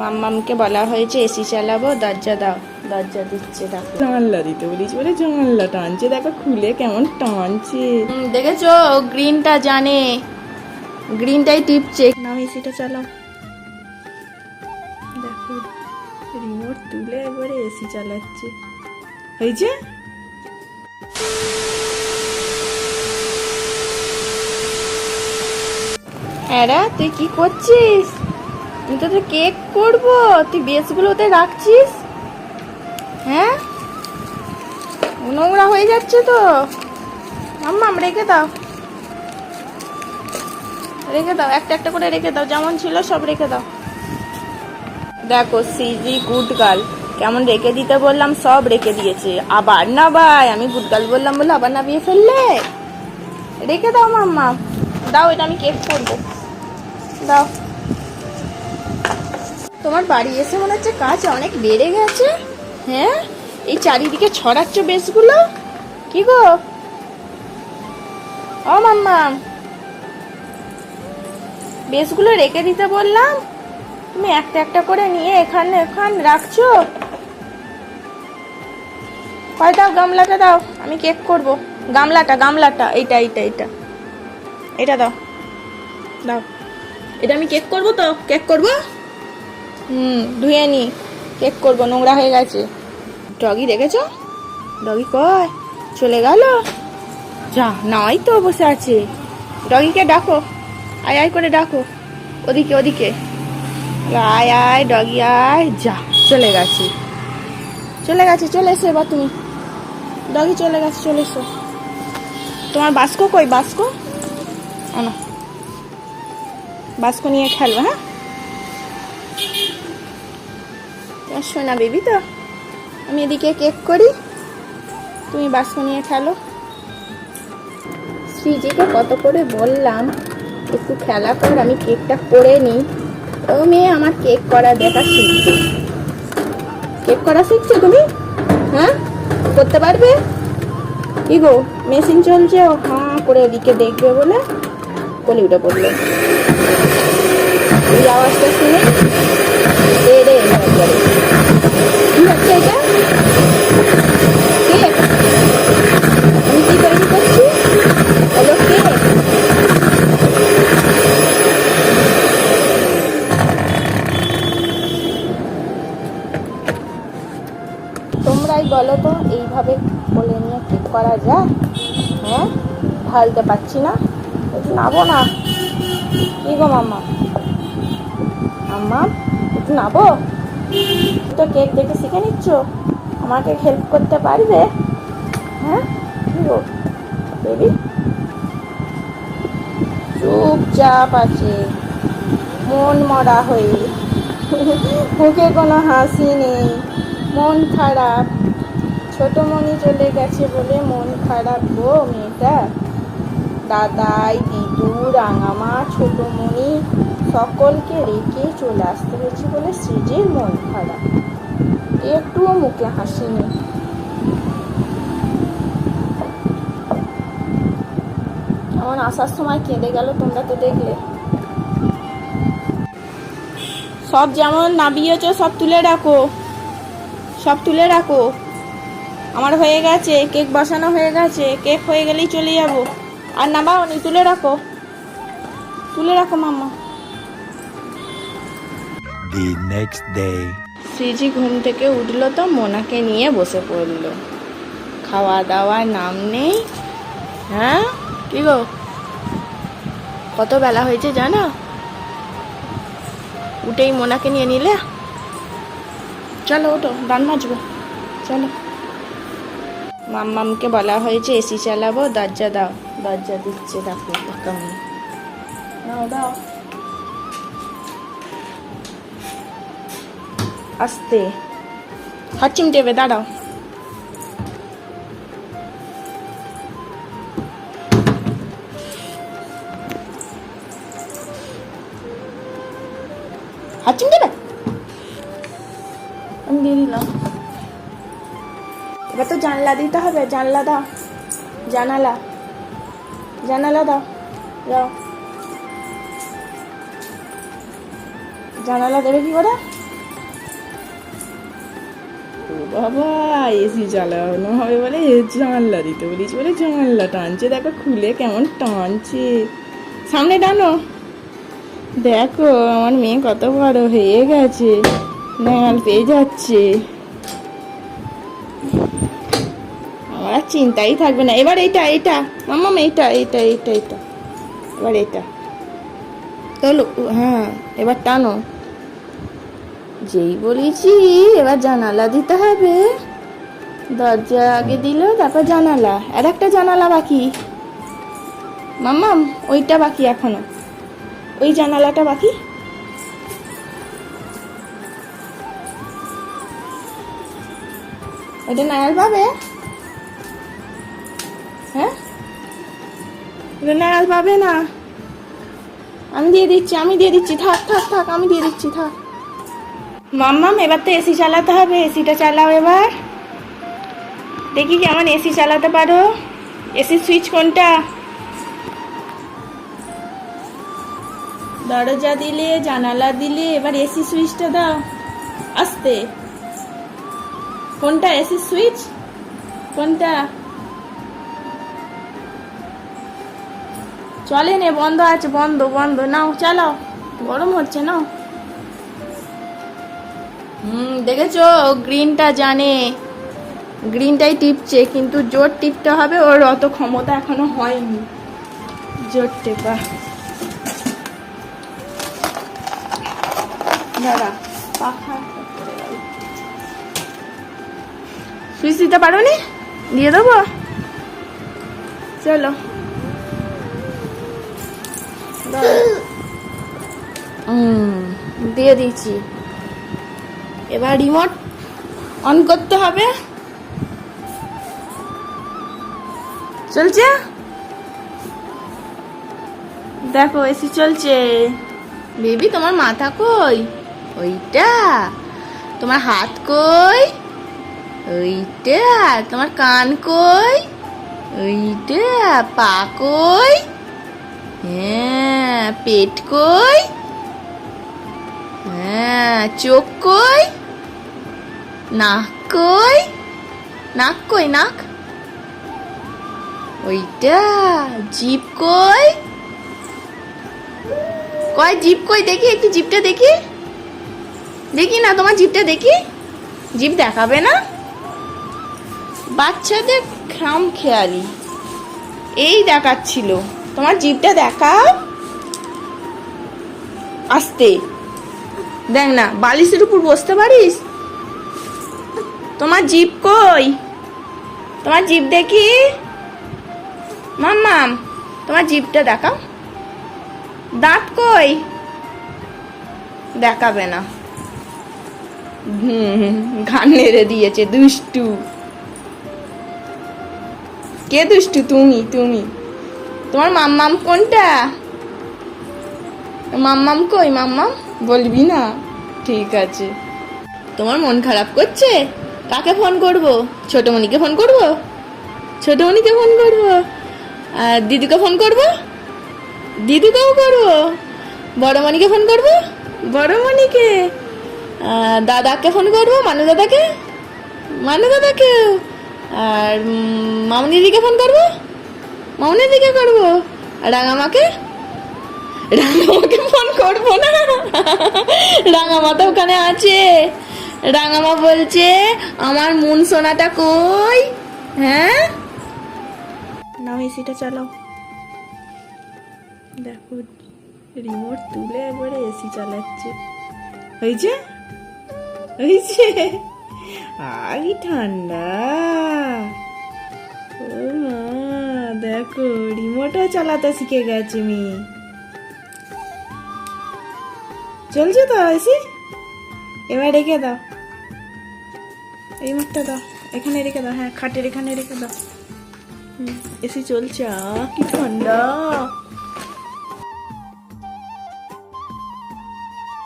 মাম্মামকে বলা হয়েছে এসি চালাবো দরজা দাও দরজা দিচ্ছে দেখো। জানলা দিতে বলিস বলে জানলা টানছে দেখো খুলে কেমন টানছে। দেখেছ? গ্রিনটা জানে। গ্রিনটাই টিপছে। নাও এসিটা চালাও। দেখো রিমোট তুলে একবারে এসি চালাচ্ছে। হয়েছে? হ্যাঁ তুই কি করছিস? আমি তো তোর কেক করব। তুই বেসগুলো ওতে রাখছিস? হ্যাঁ? নোংরা হয়ে যাচ্ছে তো। মাম্মাম রেখে দাও। রেখে দাও, একটা একটা করে রেখে দাও। যেমন ছিল সব রেখে দাও। দেখো, সিজি গুড গার্ল কেমন রেখে দিতে বললাম, সব রেখে দিয়েছে। আবার না ভাই, আমি গুড গার্ল বললাম বলে আবার না বিয়ে ফেললে? রেখে দাও, মাম্মা। দাও, এটা আমি কেক করব। দাও। তোমার বাড়ি এসে মনে হচ্ছে কাজ অনেক বেড়ে গেছে। হ্যাঁ? এই চারিদিকে ছড়াচ্ছ বেশগুলো? কি গো? ও মাম্মা। বেশগুলো রেখে দিতে বললাম। তুমি একটা একটা করে নিয়ে এখানে এখান রাখছো। হয় দাও, গামলাটা দাও। আমি কেক করব। গামলাটা গামলাটা। এইটা এইটা এইটা। এটা দাও। দাও। এটা আমি কেক করব তো? কেক করব? হুম, ধুয়ে নি। কেক করব, নোংরা হয়ে গেছে। ডগি দেখেছ? ডগি কয় চলে গেল? যা, নাই তো বসে আছে। ডগিকে ডাকো। আয় আয় করে ডাকো। ওদিকে ওদিকে। আয় আয়, ডগি, আয়। যা, চলে গেছে। চলে গেছে, চলে এসো এবার তুমি। ডগি চলে গেছে, চলে এসো। তোমার বাস্কো কই? বাস্কো? আনো। বাস্কো নিয়ে খেলব হ্যাঁ? তোমার সোনা বেবি তো? আমি এদিকে কেক করি। তুমি বাস্কো নিয়ে খেলো। শ্রীজিকে কত করে বললাম, একটু খেলা কর, আমি কেকটা করে নিই। ও মেয়ে, আমার কেক করা দেখা শিখছে। কেক করা শিখছো তুমি? হ্যাঁ? করতে পারবে? কি গো, মেশিন চলছে? ও হাঁ করে ওদিকে দেখবে বলে বলে উঠে পড়ল। এই আওয়াজটা শুনে দে একবারে কি হচ্ছে কেক আমি কি করছি হলো কেক তোমরাই বলো তো, এইভাবে বলে নিয়ে কেক করা যায়? হ্যাঁ? ঢালতে পারছি না। একটু নাবো না। কি গো মাম্মা? মাম্মা একটু নাবো? তো কেক দেখে শিখে নিচ্ছ? আমাকে হেল্প করতে পারবে? হ্যাঁ? গো? বেবি চুপচাপ আছে। মন মরা হয়ে। মুখে কোনো হাসি নেই। মন খারাপ। ছোট মনি চলে গেছে বলে মন খারাপ গো মেয়েটা। দাদাই দিদু, রাঙামা, ছোট মনি সকলকে রেখে চলে আসতে হয়েছে বলে সৃজের মন খারাপ। একটুও মুখে হাসি নেই। আসার সময় কেঁদে গেল তোমরা তো দেখলে। সব যেমন নাবিয়েছ, সব তুলে রাখো। সব তুলে রাখো। আমার হয়ে গেছে, কেক বসানো হয়ে গেছে, কেক হয়ে গেলেই চলে যাব। আর নামাও নি, তুলে রাখো। তুলে রাখো, মাম্মা। The next day. শ্রীজি ঘুম থেকে উঠল তো মোনাকে নিয়ে বসে পড়ল। খাওয়া দাওয়ার নাম নেই। হ্যাঁ? কি গো? কত বেলা হয়েছে জানো? উঠেই মোনাকে নিয়ে নিলে? চলো ওটো দান মাজবো চলো। মাম্মামকে বলা হয়েছে, এসি চালাবো, দরজা দাও। দরজা দিচ্ছে দেখো দাও দাও। আস্তে। হাত চিমটেবে দাঁড়াও। হাত চিমটেবে আমি দিয়ে দিলাম। এবার তো জানলা দিতে হবে, জানলা দাও। জানালা। জানালা দাও। যাও। জানালা দেবে কি করে? বাবা এসি চালানো হবে বলে জানলা দিতে বলিস বলে জানলা টানছে। দেখো, খুলে কেমন টানছে। সামনে টানো। দেখো, আমার মেয়ে কত বড় হয়ে গেছে। নাগাল পেয়ে যাচ্ছে। আমার আর চিন্তাই থাকবে না। এবার এইটা এইটা মাম্মাম এইটা এইটা এইটা এইটা এবার এটা। চলো হ্যাঁ এবার টানো। যেই বলেছি, এবার জানালা দিতে হবে। দরজা আগে দিল, তারপর জানালা। আর একটা জানালা বাকি। মাম্মাম ওইটা বাকি এখনও। ওই জানালাটা বাকি। ওইটা নায়াল পাবে? হ্যাঁ? ওটা নায়াল পাবে না। আমি দিয়ে দিচ্ছি, আমি দিয়ে দিচ্ছি। থাক থাক থাক, আমি দিয়ে দিচ্ছি, থাক। মাম্মাম এবার তো এসি চালাতে হবে এসিটা চালাও এবার। দেখি কেমন এসি চালাতে পারো। এসি সুইচ কোনটা? দরজা দিলে, জানালা দিলে, এবার এসি সুইচটা দাও। আস্তে। কোনটা এসি সুইচ কোনটা? চলে নে, বন্ধ আছে, বন্ধ বন্ধ। নাও, চালাও। গরম হচ্ছে, নাও। হুম দেখেছ? গ্রিনটা জানে। গ্রিনটাই টিপছে কিন্তু জোর টিপতে হবে ওর অত ক্ষমতা এখনও হয়নি। জোর টেপা। দাঁড়া পাখা সুইচ দিতে পারো নি দিয়ে দেবো? চলো। দিয়ে দিচ্ছি এবার রিমোট অন করতে হবে। চলছে? দেখো, এসি চলছে। বেবি তোমার মাথা কই? ওইটা। তোমার হাত কই? ওইটা। তোমার কান কই? ওইটা। পা কই? হ্যাঁ পেট কই? হ্যাঁ চোখ কই? নাক কই? নাক কই, নাক? ওইটা জিপ কই? কয় জিপ কই? দেখি, একটু জিপটা দেখি। দেখি না, তোমার জিপটা দেখি। জিপ দেখাবে না? বাচ্চাদের খাম খেয়ালি। এই দেখাচ্ছিল। তোমার জিপটা দেখাও। আস্তে। দেখ না, বালিশের উপর বসতে পারিস? তোমার জিপ কই? তোমার জিপ দেখি? মাম্মাম তোমার জিপটা দেখাও। দাঁত কই? দেখাবে না। হুম ঘান নেড়ে দিয়েছে, দুষ্টু। কে দুষ্টু? তুমি তুমি। তোমার মাম্মাম কোনটা? মাম্মাম কই? মাম্মাম বলবি না? ঠিক আছে। তোমার মন খারাপ করছে? কাকে ফোন করব? ছোটমণিকে ফোন করব? ছোটমণিকে ফোন করব? আর দিদিকে ফোন করব? দিদিকেও করব। বড়মণিকে ফোন করব? বড়মণিকে দাদাকে ফোন করব? মানু দাদাকে? মানু দাদাকে আর মামনি দিদিকে ফোন করব? মামনি দিদিকে করব। আর রাঙামাকে? রাঙামাকে ফোন করব না। রাঙামা তো ওখানে আছে। রাঙামা বলছে, আমার মন সোনাটা কই? হ্যাঁ? নাও এসিটা চালাও। দেখো রিমোট তুলে একবারে এসি চালাচ্ছে। হয়েছে? হয়েছে? আই ঠান্ডা। ও দেখো রিমোটও চালাতে শিখে গেছে মেয়ে। চলছে তো এসি? এবার রেখে দাও। এই মুখটা দাও। এখানে রেখে দাও। হ্যাঁ খাটের এখানে রেখে দাও। হুম, এসি চলছে। কি ঠান্ডা।